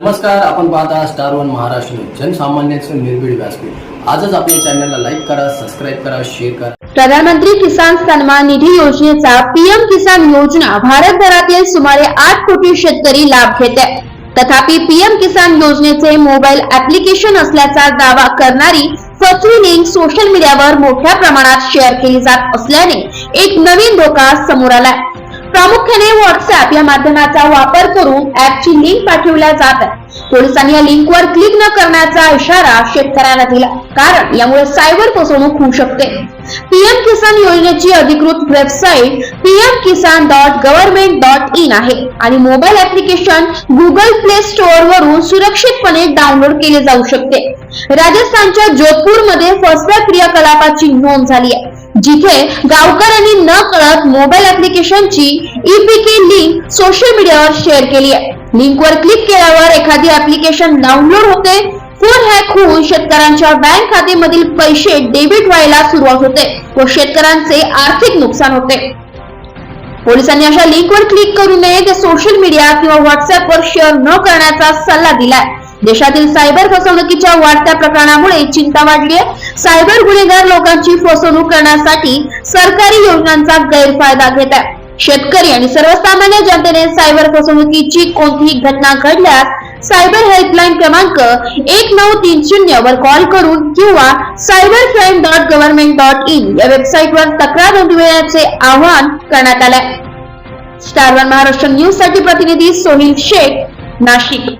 नमस्कार आपण पाहता स्टार वन महाराष्ट्र जनसामान्यांचं निर्भीड व्यासपीठ. आजच आपल्या चॅनलला लाईक करा सबस्क्राईब करा शेअर करा. प्रधानमंत्री किसान सन्मान निधी योजनेचा पीएम किसान योजना भारतभरातील सुमारे आठ कोटी शेतकरी लाभ घेत आहे तथापि पीएम किसान योजनेचे मोबाईल ऍप्लिकेशन असल्याचा दावा करणारी फसवी लिंक सोशल मीडियावर मोठ्या प्रमाणात शेअर केली जात असल्याने एक नवीन धोका समोर आलाय. प्रामुख्याने व्हॉट्सअप या माध्यमाचा वापर करून ऍपची लिंक पाठवल्या जात आहे. पोलिसांनी या लिंकवर क्लिक न करण्याचा इशारा शेतकऱ्यांना दिला. कारण यामुळे सायबर फसवणूक होऊ शकते. पीएम किसान योजनेची अधिकृत website PM Kisan dot government dot in आहे आणि mobile application Google Play Store वरून सुरक्षितपणे डाउनलोड केले जाऊ शकते. राजस्थानच्या जोधपूरमध्ये फसव्या क्रियाकलापाची नोंद झाली आहे. जिथे गावकऱ्यांनी न कळत मोबाईल ऍप्लिकेशनची ईपीके लिंक सोशल मीडियावर शेअर केली आहे. लिंकवर क्लिक केल्यावर एखादी ऍप्लिकेशन डाउनलोड होते. फोन हॅक होऊन शेतकऱ्यांच्या बँक खात्यामधील पैसे डेबिट व्हायला सुरुवात होते व शेतकऱ्यांचे आर्थिक नुकसान होते. पोलिसांनी अशा लिंकवर क्लिक करू नये ते सोशल मीडिया किंवा व्हॉट्सअपवर शेअर न करण्याचा सल्ला दिलाय. देशातील सायबर फसवणुकीच्या वाढत्या प्रकरणामुळे चिंता वाढली आहे. सायबर गुन्हेगार लोकांची फसवणूक करण्यासाठी सरकारी योजनांचा गैरफायदा घेत आहे. शेतकरी आणि सर्वसामान्य जनतेने सायबर फसवणुकीची कोणतीही घटना घडल्यास सायबर हेल्पलाईन क्रमांक एक नऊ तीन शून्य वर कॉल करून किंवा cyber crime dot government dot in या वेबसाईटवर तक्रार नोंदविण्याचे आवाहन करण्यात आलंय. स्टार वन महाराष्ट्र न्यूजसाठी प्रतिनिधी सोहिल शेख नाशिक.